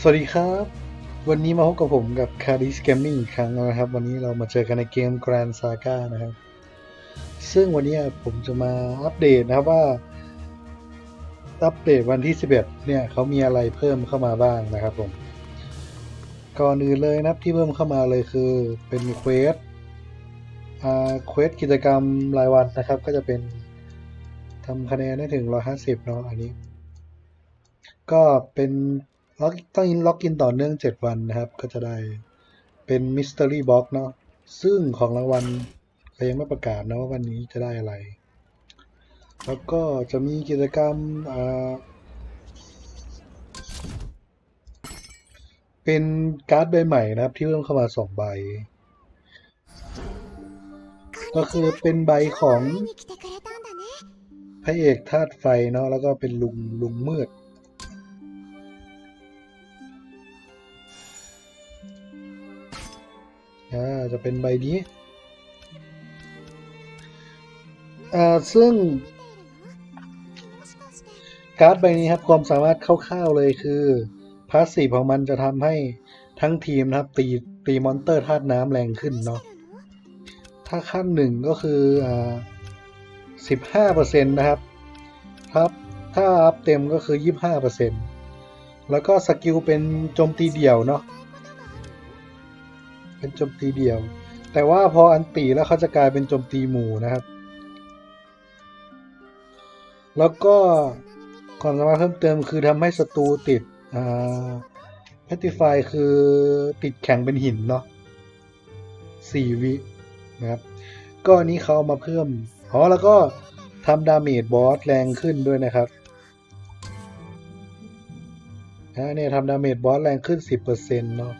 สวัสดีครับ วันนี้มาพบกับผมกับ c a r d i s Gaming อีกครั้งนะครับ วันนี้เรามาเจอกันในเกม Grand Saga นะครับ ซึ่งวันนี้ผมจะมาอัปเดตนะครับว่า อัปเดตวันที่ 11 เนี่ยเขามีอะไรเพิ่มเข้ามาบ้างนะครับผม ก่อนอื่นเลยนะที่เพิ่มเข้ามาเลยคือเป็นเควสอ่าเควสกิจกรรมรายวันนะครับ ก็จะเป็นทำคะแนนได้ถึง 150 เนาะอันนี้ ก็เป็น ล็อกต้องล็อกอินต่อเนื่องเจ็ดวันนะครับ ก็จะได้เป็นมิสเตอรี่บ็อกเนาะซึ่งของรางวัลก็ยังไม่ประกาศนะว่าวันนี้จะได้อะไร แล้วก็จะมีกิจกรรมเป็นการ์ดใบใหม่นะครับ ที่เพิ่มเข้ามาสองใบ ก็คือเป็นใบของพระเอกธาตุไฟเนาะแล้วก็เป็นลุงลุงมืด อ่าจะเป็นใบนี้อ่าซึ่งการ์ดใบนี้ครับความสามารถคร่าวๆเลยคือพาสซีฟของมันจะทำให้ทั้งทีมนะครับ ตีตีมอนเตอร์ธาตุน้ำแรงขึ้นเนาะถ้าขั้นหนึ่งก็คืออ่าสิบห้าเปอร์เซ็นต์นะครับครับถ้าอัพเต็มก็คือยี่สิบห้าเปอร์เซ็นต์แล้วก็สกิลเป็นโจมตีเดี่ยวเนาะ เป็นโจมตีเดี่ยว แต่ว่าพออันตีแล้วเขาจะกลายเป็นโจมตีหมู่นะครับ แล้วก็ความสามารถเพิ่มเติมคือทำให้ศัตรูติดอ่าแพติฟายคือติดแข็งเป็นหินเนาะสี่วินะครับ ก็อันนี้เขาเอามาเพิ่มอ๋อแล้วก็ทำดาเมจบอสแรงขึ้นด้วยนะครับนะเนี่ยทำดาเมจบอสแรงขึ้น 10%เนาะ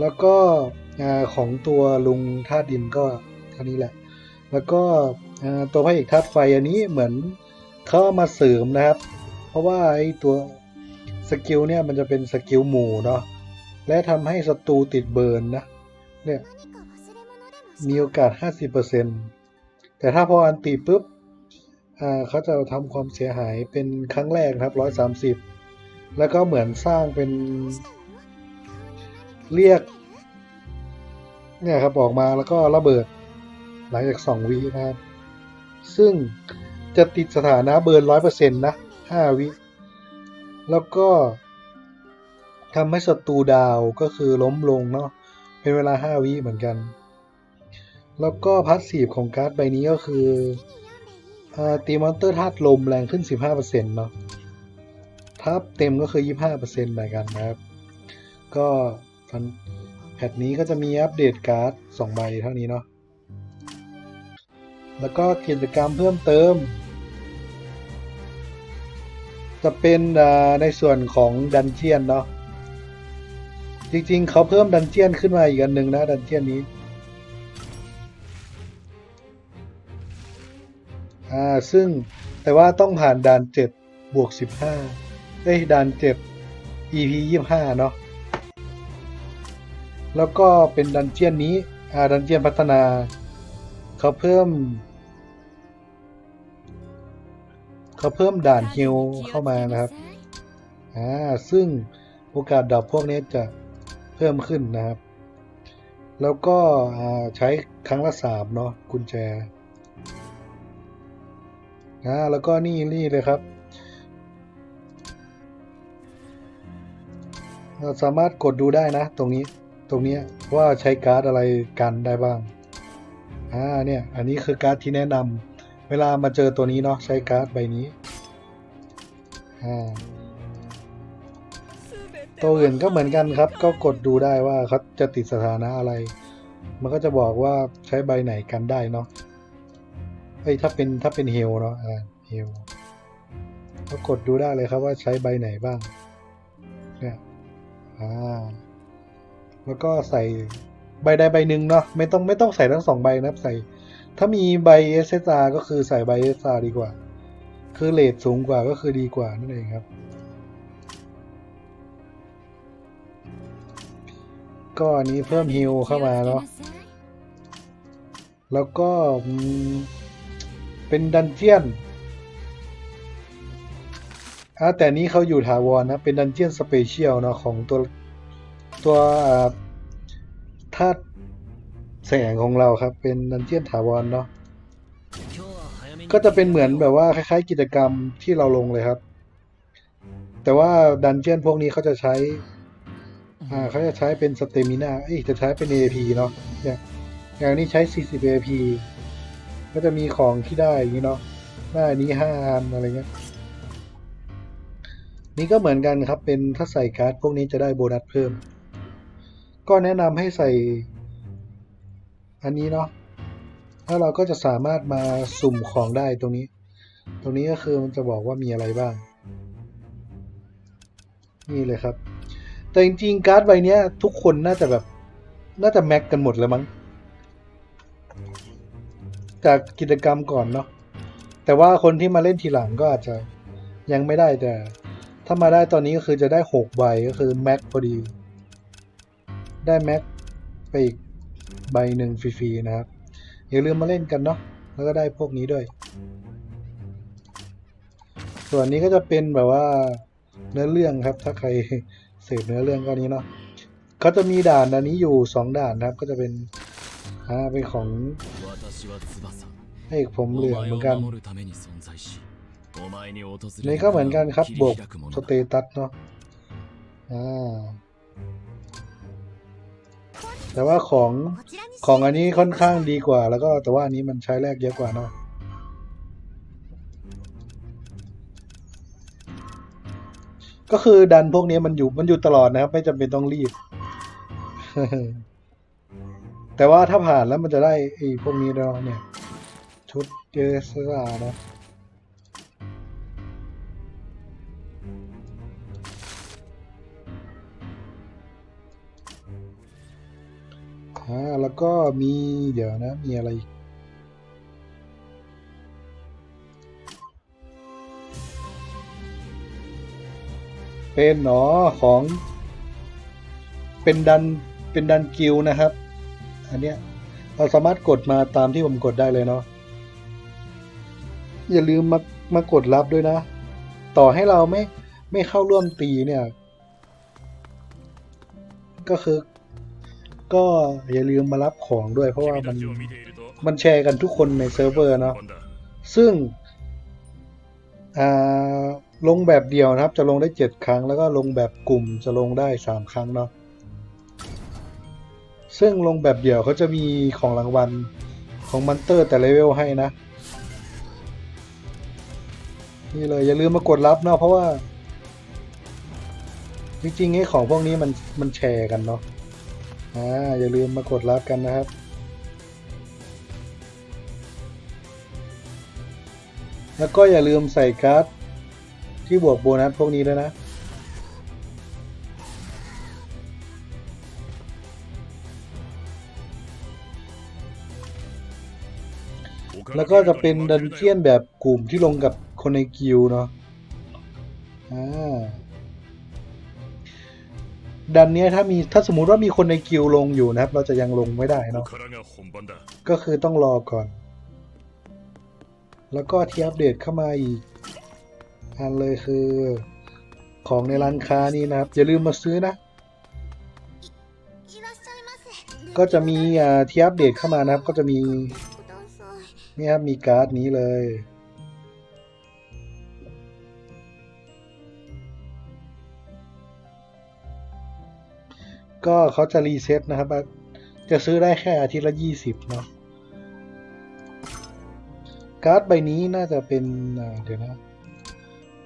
แล้วก็ของตัวลุงท่าดินก็เท่านี้แหละ แล้วก็ตัวพระเอกธาไฟอันนี้เหมือนเขามาเสริมนะครับ เพราะว่าไอ้ตัวสกิลเนี่ยมันจะเป็นสกิลหมู่เนาะและทำให้ศัตรูติดเบิร์นนะเนี่ยมีโอกาส 50%แต่ถ้าพออันตีปุ๊บเขาจะทำความเสียหายเป็นครั้งแรกครับ 130 แล้วก็เหมือนสร้างเป็น เรียก เนี่ยครับออกมาแล้วก็ระเบิด หลังจาก2วินะครับ ซึ่งจะติดสถานะเบิร์น100%นต์นะ5วิ แล้วก็ทำให้ศัตรูดาวก็คือล้มลงเนาะเป็นเวลา5วิเหมือนกัน แล้วก็พาสซีฟของการ์ดใบนี้ก็คืออตีมอนเตอร์ธาตุลมแรงขึ้น 15%เนาะทับเต็มก็คือ 25%เหมือนกันนะครับ ก็ ตอนแพทนี้ก็จะมีอัปเดตการ์ด2ใบเท่านี้เนาะแล้วก็กิจกรรมเพิ่มเติม จะเป็นในส่วนของดันเจียนเนาะจริงๆ เขาเพิ่มดันเจียนขึ้นมาอีกอันหนึ่งนะดันเจียนนี้อ่าซึ่งแต่ว่าต้องผ่านด่านเจ็ดบวกสิบห้าเอ้ยด่านเจ็ด EP ยี่ห้าเนาะ แล้วก็เป็นดันเจียนนี้อ่าดันเจียนพัฒนา เขาเพิ่ม เขาเพิ่มด่านฮิลเข้ามานะครับอ่าซึ่งโอกาสดับพวกนี้จะเพิ่มขึ้นนะครับ แล้วก็ใช้ครั้งละสามเนาะกุญแจอ่าแล้วก็นี่นี่เลยครับ เราสามารถกดดูได้นะตรงนี้ ตรงนี้ว่าใช้การ์ดอะไรกันได้บ้าง อ่าเนี่ยอันนี้คือการ์ดที่แนะนำเวลามาเจอตัวนี้เนาะใช้การ์ดใบนี้ อ่าตัวอื่นก็เหมือนกันครับ ก็กดดูได้ว่าเขาจะติดสถานะอะไร มันก็จะบอกว่าใช้ใบไหนกันได้เนาะเอ้ยถ้าเป็นถ้าเป็นเฮลเนาะอ่าเฮลก็กดดูได้เลยครับว่าใช้ใบไหนบ้างเนี่ยอ่า แล้วก็ใส่ใบใดใบหนึ่งเนาะไม่ต้องไม่ต้องใส่ทั้งสองใบนะใส่ ถ้ามีใบ SSR ก็คือใส่ใบ SSR ดีกว่า คือเลทสูงกว่าก็คือดีกว่านั่นเองครับ ก็อันนี้เพิ่มฮิลเข้ามาเนาะแล้วก็เป็นดันเจียนอ่าแต่นี้เขาอยู่ถาวรนะ เป็นดันเจียนสเปเชียลเนาะของตัว ตัวธาตุแสงของเราครับ เป็นดันเจียนถาวรเนาะก็จะเป็นเหมือนแบบว่าคล้ายๆ กิจกรรมที่เราลงเลยครับ แต่ว่าดันเจียนพวกนี้เขาจะใช้อ่าเขาจะใช้เป็นสเตมินาเอ้ยจะใช้เป็น AP เนาะอย่างอย่างนี้ใช้ 40 AP ก็จะมีของที่ได้อย่างนี้เนาะได้นี้5อันอะไรเงี้ยนี่ก็เหมือนกันครับเป็นถ้าใส่การ์ดพวกนี้จะได้โบนัสเพิ่ม ก็แนะนำให้ใส่ อันนี้เนาะแล้วเราก็จะสามารถมาสุ่มของได้ตรงนี้ ตรงนี้ก็คือมันจะบอกว่ามีอะไรบ้าง นี่เลยครับ แต่จริงๆการ์ดใบนี้ทุกคนน่าจะแบบ น่าจะแม็กกันหมดแล้วมั้ง จากกิจกรรมก่อนเนาะ แต่ว่าคนที่มาเล่นทีหลังก็อาจจะยังไม่ได้แต่ ถ้ามาได้ตอนนี้ก็คือจะได้หกใบก็คือแม็กพอดี ได้แม็กไปอีกใบหนึ่งฟรีๆนะครับ อย่าลืมมาเล่นกันเนาะแล้วก็ได้พวกนี้ด้วย ส่วนนี้ก็จะเป็นแบบว่าเนื้อเรื่องครับ ถ้าใครสืบเนื้อเรื่องก็นี้เนาะเขาจะมีด่านอันนี้อยู่ 2 ด่านนะครับ ก็จะเป็นอ่าเป็นของให้ผมเหลืองเหมือนกันนี่ก็เหมือนกันครับบวกสเตตัสเนาะอ่า แต่ว่าของของอันนี้ค่อนข้างดีกว่า แล้วก็แต่ว่าอันนี้มันใช้แลกเยอะกว่าเนาะก็คือดันพวกนี้มันอยู่มันอยู่ตลอดนะครับ ไม่จำเป็นต้องรีบ แต่ว่าถ้าผ่านแล้วมันจะได้ไอ้พวกนี้ด้ายเนี่ย ชุดเจสซานะ อ่าแล้วก็มีเดี๋ยวนะ มีอะไรเป็นหนอของเป็นดันเป็นดันกิลนะครับ อันเนี้ยเราสามารถกดมาตามที่ผมกดได้เลยเนาะอย่าลืมมามากดรับด้วยนะ ต่อให้เราไม่ไม่เข้าร่วมตีเนี่ย ก็คือ ก็อย่าลืมมารับของด้วยเพราะว่ามันมันแชร์กันทุกคนในเซิร์ฟเวอร์เนาะซึ่งลงแบบเดียวนะครับ จะลงได้เจ็ดครั้ง แล้วก็ลงแบบกลุ่มจะลงได้สามครั้งเนาะซึ่งลงแบบเดี่ยวเขาจะมีของรางวัลของมันเตอร์แต่เลเวลให้นะ นี่เลยอย่าลืมมากดรับเนาะเพราะว่า จริงๆไอ้ของพวกนี้มันมันแชร์กันเนาะ อ่าอย่าลืมมากดรับกันนะครับแล้วก็อย่าลืมใส่การ์ดที่บวกโบนัสพวกนี้ด้วยนะ แล้วก็จะเป็นดันเจียนแบบกลุ่มที่ลงกับคนในกิลเนาะ อ่า ดันเนี้ยถ้ามีถ้าสมมุติว่ามีคนในกิลลงอยู่นะครับ เราจะยังลงไม่ได้เนาะก็คือต้องรอก่อน แล้วก็ที่อัปเดตเข้ามาอีก อันเลยคือของในร้านค้านี่นะครับ อย่าลืมมาซื้อนะ ก็จะมีอ่าที่อัปเดตเข้ามานะครับ ก็จะมีนี่ครับมีการ์ดนี้เลย ก็เขาจะรีเซ็ตนะครับ จะซื้อได้แค่อาทิตย์ละยี่สิบเนาะการ์ดใบนี้น่าจะเป็นเดี๋ยวนะ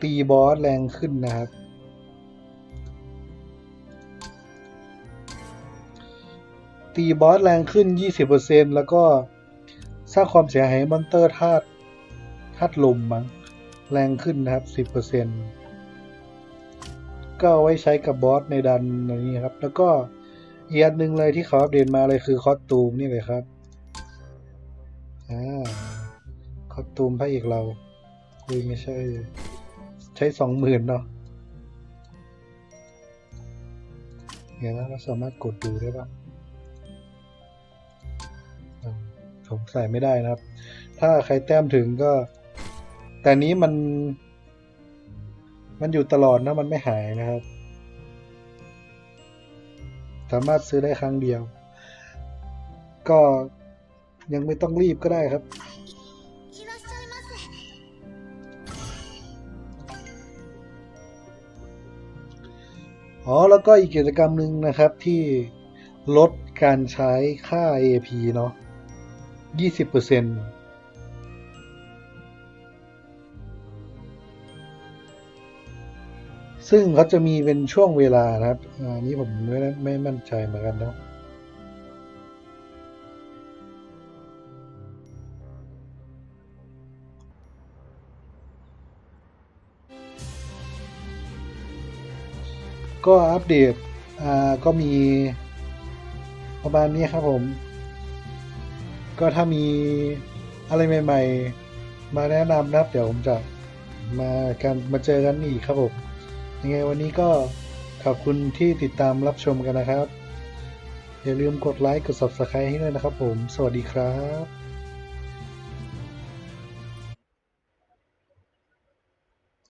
ตีบอสแรงขึ้นนะครับ ตีบอสแรงขึ้น 20%แล้วก็สร้างความเสียหายมอนเตอร์ธาตุธาตุลมมั้งแรงขึ้นนะครับ 10% ก็เอาไว้ใช้กับบอสในดันอย่างนี้ครับ แล้วก็อีกอันหนึ่งเลยที่เขาอัปเดตมาเลยคือคอสตูมนี่เลยครับอ่าคอสตูมพระเอกเราคุยไม่ใช่ ใช้สองหมื่นเนาะเดี๋ยวนเราสามารถกดดูได้ปะผมใส่ไม่ได้นะครับ ถ้าใครแต้มถึงก็ แต่นี้มัน มันอยู่ตลอดนะมันไม่หายนะครับ สามารถซื้อได้ครั้งเดียว ก็ยังไม่ต้องรีบก็ได้ครับ อ๋อ แล้วก็อีกกิจกรรมหนึ่งนะครับที่ลดการใช้ค่า AP เนาะ20%เซึ่งเขาจะมีเป็นช่วงเวลานะครับอันนี้ผมไม่ไม่มั่นใจเหมือนกันเนาะก็อัปเดต อ่า ก็มีประมาณนี้ครับผม ก็ถ้ามีอะไรใหม่ ๆ มาแนะนำนะครับ เดี๋ยวผมจะมากันมาเจอกันอีกครับผม ยังไงวันนี้ก็ขอบคุณที่ติดตามรับชมกันนะครับ อย่าลืมกดไลค์กด Subscribe ให้ด้วยนะครับผม สวัสดีครับ